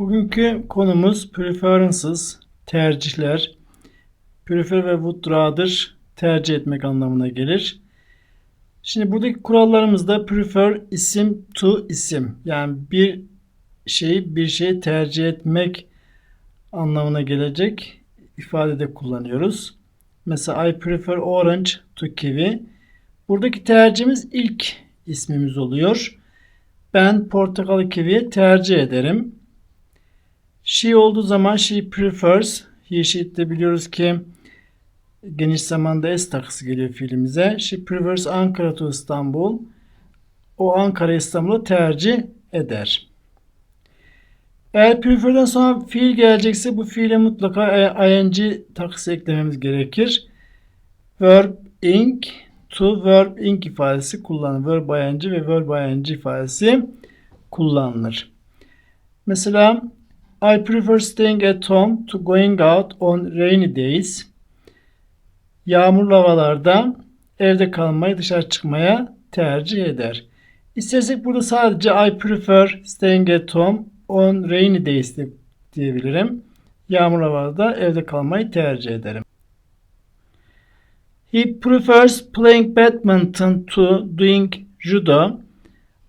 Bugünkü konumuz preferences, tercihler. Prefer ve would rather tercih etmek anlamına gelir. Şimdi buradaki kurallarımızda prefer isim to isim. Yani bir şeyi bir şeyi tercih etmek anlamına gelecek ifadede kullanıyoruz. Mesela I prefer orange to kiwi. Buradaki tercihimiz ilk ismimiz oluyor. Ben portakalı kiviye tercih ederim. She olduğu zaman she prefers. He she'de biliyoruz ki geniş zamanda s takısı geliyor fiilimize. She prefers Ankara to İstanbul. O Ankara İstanbul'u tercih eder. Eğer prefer'den sonra fiil gelecekse bu fiile mutlaka ing takısı eklememiz gerekir. Verb ing to verb ing ifadesi kullanılır. Verb ing ve verb ing ifadesi kullanılır. Mesela I prefer staying at home to going out on rainy days. Yağmurlu havalarda evde kalmayı dışarı çıkmaya tercih eder. İstersek burada sadece I prefer staying at home on rainy days diyebilirim. Yağmur havalarda evde kalmayı tercih ederim. He prefers playing badminton to doing judo.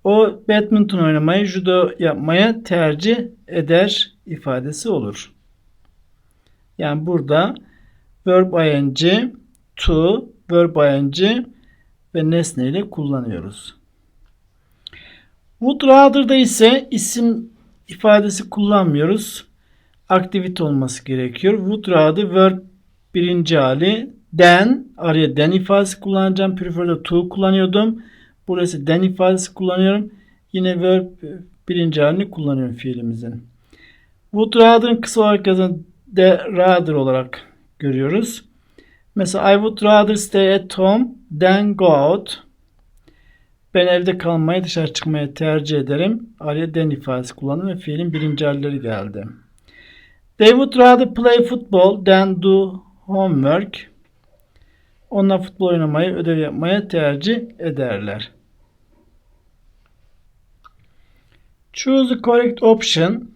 O badminton oynamayı, judo yapmaya tercih eder ifadesi olur. Yani burada verb ing, to, verb ing ve nesne ile kullanıyoruz. Would rather'da ise isim ifadesi kullanmıyoruz. Aktivite olması gerekiyor. Would rather verb birinci hali then araya then ifadesi kullanacağım. Prefer'de to kullanıyordum. Burası then ifadesi kullanıyorum. Yine verb birinci halini kullanıyorum fiilimizin. Would rather'ın kısa olarak yazan de rather olarak görüyoruz. Mesela I would rather stay at home than go out. Ben evde kalmayı dışarı çıkmaya tercih ederim. Araya den ifadesi kullandım ve fiilin birinci halleri geldi. They would rather play football than do homework. Onlar futbol oynamayı, ödev yapmaya tercih ederler. Choose the correct option.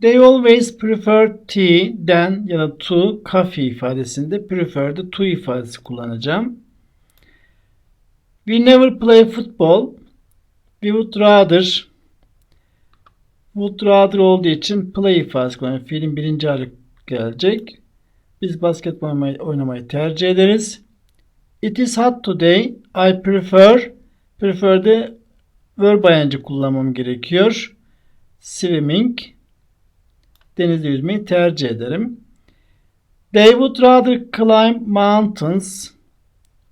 They always prefer tea than ya da to coffee ifadesinde prefer'de to ifadesi kullanacağım. We never play football. We would rather would rather olduğu için play ifadesi kullanıyorum. Fiilin birinci hali gelecek. Biz basketbol oynamayı tercih ederiz. It is hot today. I prefer prefer'de verb ing kullanmam gerekiyor. Swimming denizde yüzmeyi tercih ederim. They would rather climb mountains.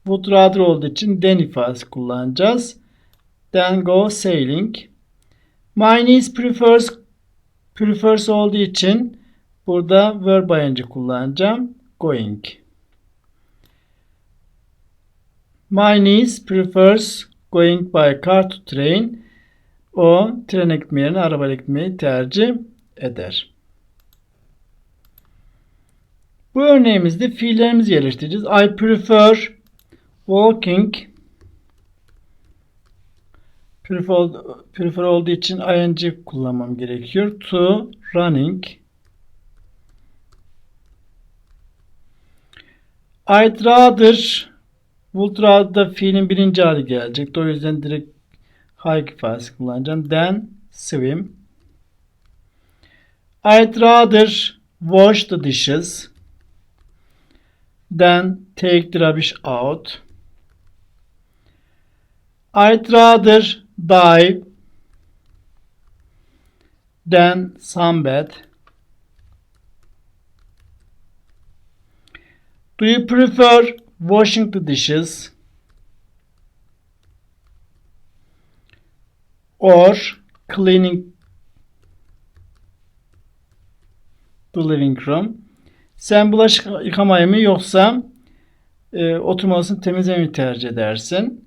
Would rather olduğu için than ifadesi kullanacağız. Then go sailing. My niece prefers prefers olduğu için burada verb ing kullanacağım. Going. My niece prefers going by car to train. O trene gitme yerine arabayla gitmeyi tercih eder. Bu örneğimizde fiillerimizi yerleştireceğiz. I prefer walking prefer, prefer olduğu için ing kullanmam gerekiyor. To running I'd rather rather fiilin birinci hali gelecek. O yüzden direkt hike ifadesi kullanacağım. Then swim I'd rather wash the dishes Then take the rubbish out. I'd rather dive than sunbathe. Do you prefer washing the dishes or cleaning the living room? Sen bulaşık yıkamayı mı yoksa e, oturma odasını temizlemeyi tercih edersin?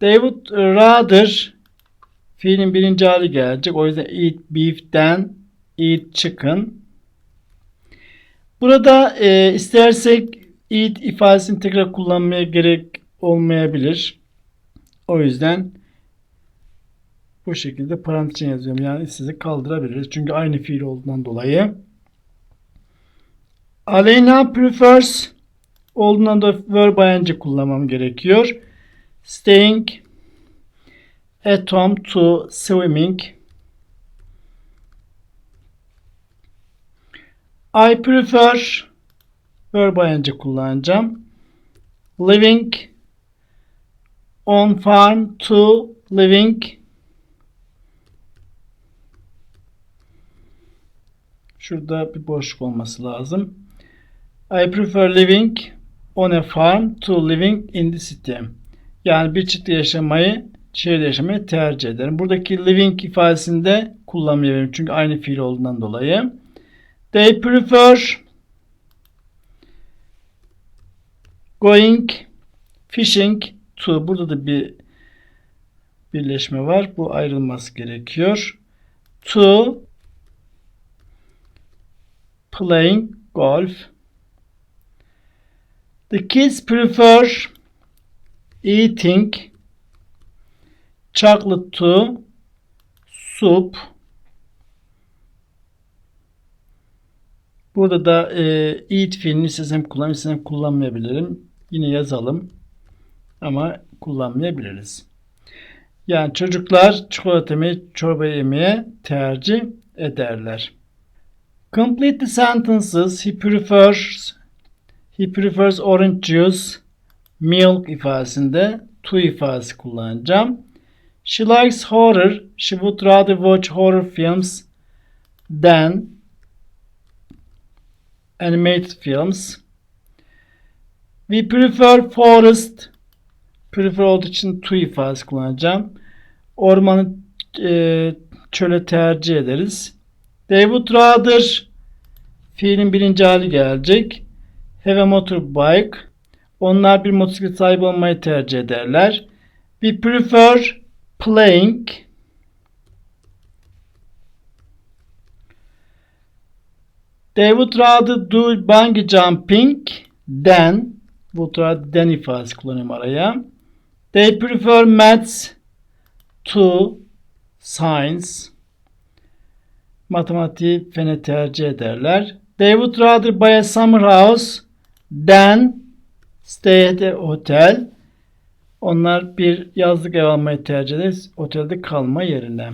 They would rather fiilin birinci hali gelecek. O yüzden eat beef'ten eat chicken. Burada e, istersek eat ifadesini tekrar kullanmaya gerek olmayabilir. O yüzden bu şekilde parantez yazıyorum. Yani sizi kaldırabiliriz. Çünkü aynı fiil olduğundan dolayı. Aleyna prefers olduğundan da verb ing kullanmam gerekiyor. Staying at home to swimming. I prefer verb ing kullanacağım. Living on farm to living Şurada bir boşluk olması lazım. I prefer living on a farm to living in the city. Yani bir çiftlikte yaşamayı, şehirde yaşamayı tercih ederim. Buradaki living ifadesinde kullanmayabilirim. Çünkü aynı fiil olduğundan dolayı. They prefer going fishing to. Burada da bir birleşme var. Bu ayrılması gerekiyor. To playing golf. The kids prefer eating chocolate to soup. Burada da e, eat fiilini istesem kullanayım, istesem kullanmayabilirim. Yine yazalım. Ama kullanmayabiliriz. Yani çocuklar çikolata yemeği, çorba yemeye tercih ederler. Complete the sentences. He prefers he prefers orange juice milk ifadesinde to ifadesi kullanacağım. She likes horror. She would rather watch horror films than animated films. We prefer forest. Prefer olduğu için to ifadesi kullanacağım. Ormanı e, çöle tercih ederiz. They would rather fiilin birinci hali gelecek. Have a motorbike. Onlar bir motosiklet sahibi olmayı tercih ederler. We prefer playing. They would rather do bungee jumping than rather than ifadesi kullanıyorum araya. They prefer maths to science. Matematiği fene tercih ederler. They would rather buy a summer house than stay at a hotel. Onlar bir yazlık ev almayı tercih eder otelde kalma yerine.